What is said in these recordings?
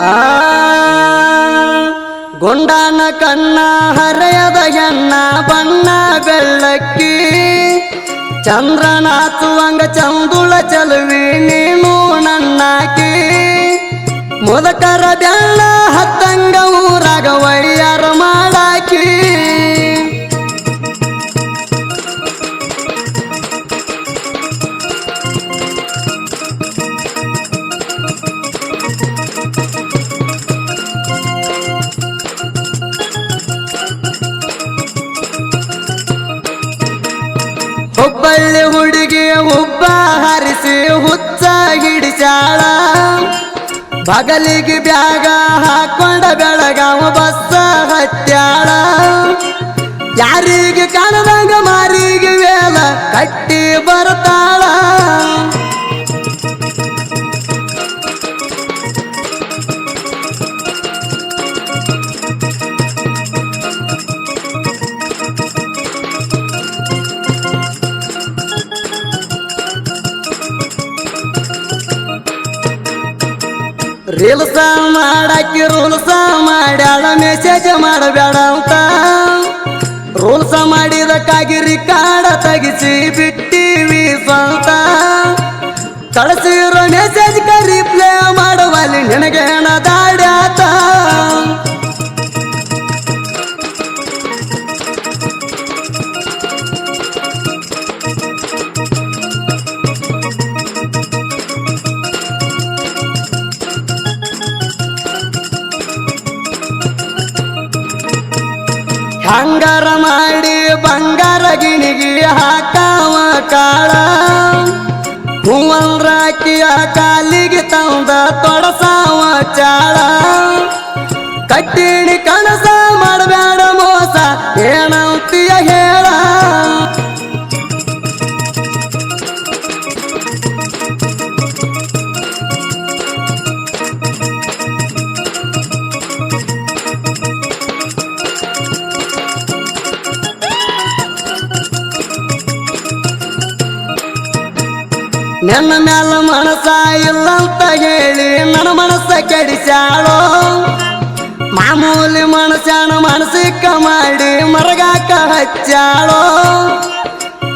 ಆ ಗುಂಡನ ಕಣ್ಣ ಹರೆಯದ ಎಣ್ಣ ಬಣ್ಣ ಬೆಳ್ಳಕ್ಕಿ. ಚಂದ್ರನಾಥುವಂಗ ಚಂದುಳ ಚಲುವಿ ನೀನು ನನ್ನಾಕಿ. ಮುದಕರ ಬೆಳ್ಳ ಹತ್ತಂಗ ಊರಾಗ ವೈಯಾರ ಮಾಡಾಕಿ ಹುಬ್ಬಳ್ಳಿ ಹುಡುಗಿ ಹುಬ್ಬ ಹರಿಸಿ ಹುಚ್ಚ ಹಿಡಿಸಾಳ ಬಗಲಿಗೆ ಬ್ಯಾಗ ಹಾಕೊಂಡ ಬೆಳಗಾವ ಬಸ್ಸ ಹತ್ಯಾಳ. ಯಾರಿಗೆ ಕಾಣದಾಗ ಮಾರಿಗೆ ವೇಲ ಕಟ್ಟಿ ಬರ್ತಾಳ. ರೀಲ್ಸ ಮಾಡಾಕಿ ರೂಲ್ಸ ಮಾಡ್ಯಾಳ ಮೆಸೇಜ್ ಮಾಡಬೇಡ ಅಂತ. ರೂಲ್ಸ ಮಾಡಿದಕ್ಕಾಗಿ ರಿಕಾರ್ಡ ತೆಗಿಸಿ ಬಿಟ್ಟಿವಿ ಸ್ವಂತ. ಕಳಿಸಿರೋ ಮೆಸೇಜ್ ರಿಪ್ಲೈ ಮಾಡುವಲ್ಲಿ ನಿನಗೇನ ಹಂಗಾರ ಮಾಡಿ ಬಂಗಾರ ಗಿಣಿಗಿ ಹಾಕಾವ ಕಾಳ. ಹೂವಂದ್ರಾಕಿಯ ಕಾಲಿಗೆ ತಂದ ತೊಡಸಾವ ಚಾಳ. ಕಟ್ಟಿಣಿ ನನ್ನ ಮ್ಯಾಲ ಮನಸ ಇಲ್ಲಂತ ಹೇಳಿ ನನ್ನ ಮನಸ್ಸ ಕೆಡಿಸ್ಯಾಳೋ? ಮಾಮೂಲಿ ಮನಸ್ಸಾನ ಮನಸ್ಸಿಕ್ಕ ಮಾಡಿ ಮರಗಾಕ ಹಚ್ಚಾಳೋ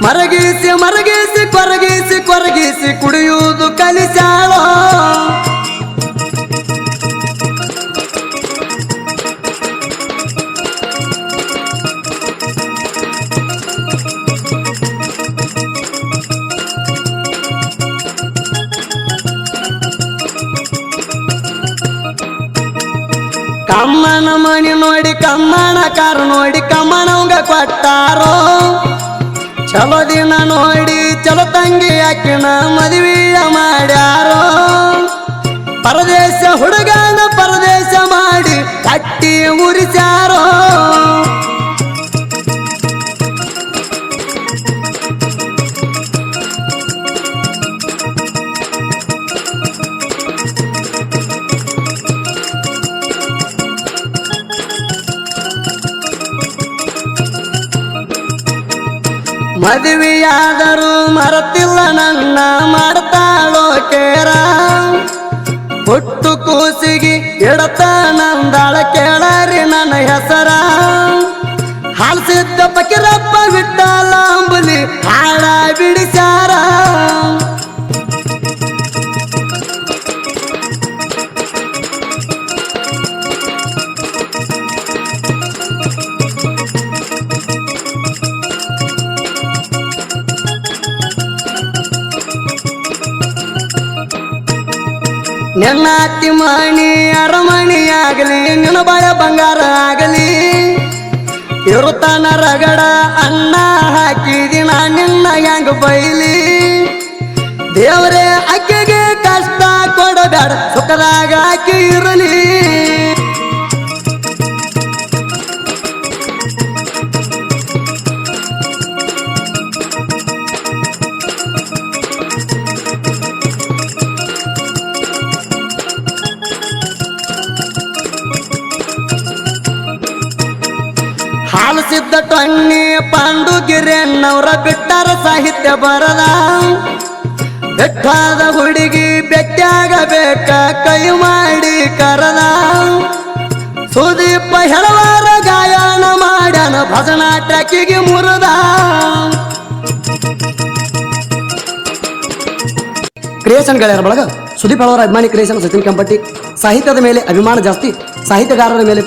ಮರಗಿಸಿ ಮರಗೀಸಿ, ಕೊರಗಿಸಿ ಕೊರಗಿಸಿ ಕುಡಿಯುವುದು ಕಲಿಸ್ಯಾಳೋ? ಕಮ್ಮನ ಮಣಿ ನೋಡಿ, ಕಮ್ಮನ ಕಾರು ನೋಡಿ, ಕಮ್ಮನವಂಗ ಕೊಟ್ಟಾರೋ? ಚಲೋ ದಿನ ನೋಡಿ, ಚಲೋ ತಂಗಿ ಅಕ್ಕಿನ ಮದುವೆಯ ಮಾಡ್ಯಾರೋ? ಪರದೇಶ ಹುಡುಗನ ಪರದೇಶ ಮಾಡಿ, ಕಟ್ಟಿ ಮುರಿಸ್ಯಾರೋ? ಮದುವೆಯಾದರೂ ಮರತಿಲ್ಲ ನನ್ನ ಮಾಡ್ತಾಳೋ ಕೇರ. ಹುಟ್ಟು ಕೂಸಿಗೆ ಎಡತ ನಂದಾಳ ಕೇಳರಿ ನನ್ನ ನಿನ್ನ ಅತ್ತಿ ಮಣಿ ಅರಮಣಿ ಆಗಲಿ ನಿನ್ನ ಬಾಯ ಬಂಗಾರ ಆಗಲಿ. ಇರುತ್ತಾನ ರಗಡ ಅನ್ನ ಹಾಕಿದಿನ ನಿನ್ನ ಹೆಂಗ್ ಬೈಲಿ. ದೇವರೇ, ಅಕ್ಕಿಗೆ ಕಷ್ಟ ಕೊಡಬೇಡ, ಸುಖದಾಗ ಹಾಲು ಸಿದ್ಧ ಟೊಣ್ಣಿ ಪಾಂಡು ಗಿರಿಯಣ್ಣವ್ರ ಬಿಟ್ಟಾರ ಸಾಹಿತ್ಯ ಬರದ ಬೆಟ್ಟಾದ ಹುಡುಗಿ ಬೆಟ್ಟಾಗಬೇಕ ಕೈ ಮಾಡಿ ಕರದ ಹೆಳವಾರ ಗಾಯನ ಮಾಡ್ಯಾನ, ಭಜನಾ ಟ್ರಕಿಗೆ ಮುರದ. ಕ್ರಿಯೇಷನ್ ಗೆಳೆಯರ ಬಳಗ, ಸುದೀಪ್ ಅವರ ಅಭಿಮಾನಿ ಕ್ರಿಯೇಷನ್ ಸಚಿನ್ ಕೆಂಪಟ್ಟಿ, ಸಾಹಿತ್ಯದ ಮೇಲೆ ಅಭಿಮಾನ ಜಾಸ್ತಿ, ಸಾಹಿತ್ಯಗಾರರ ಮೇಲೆ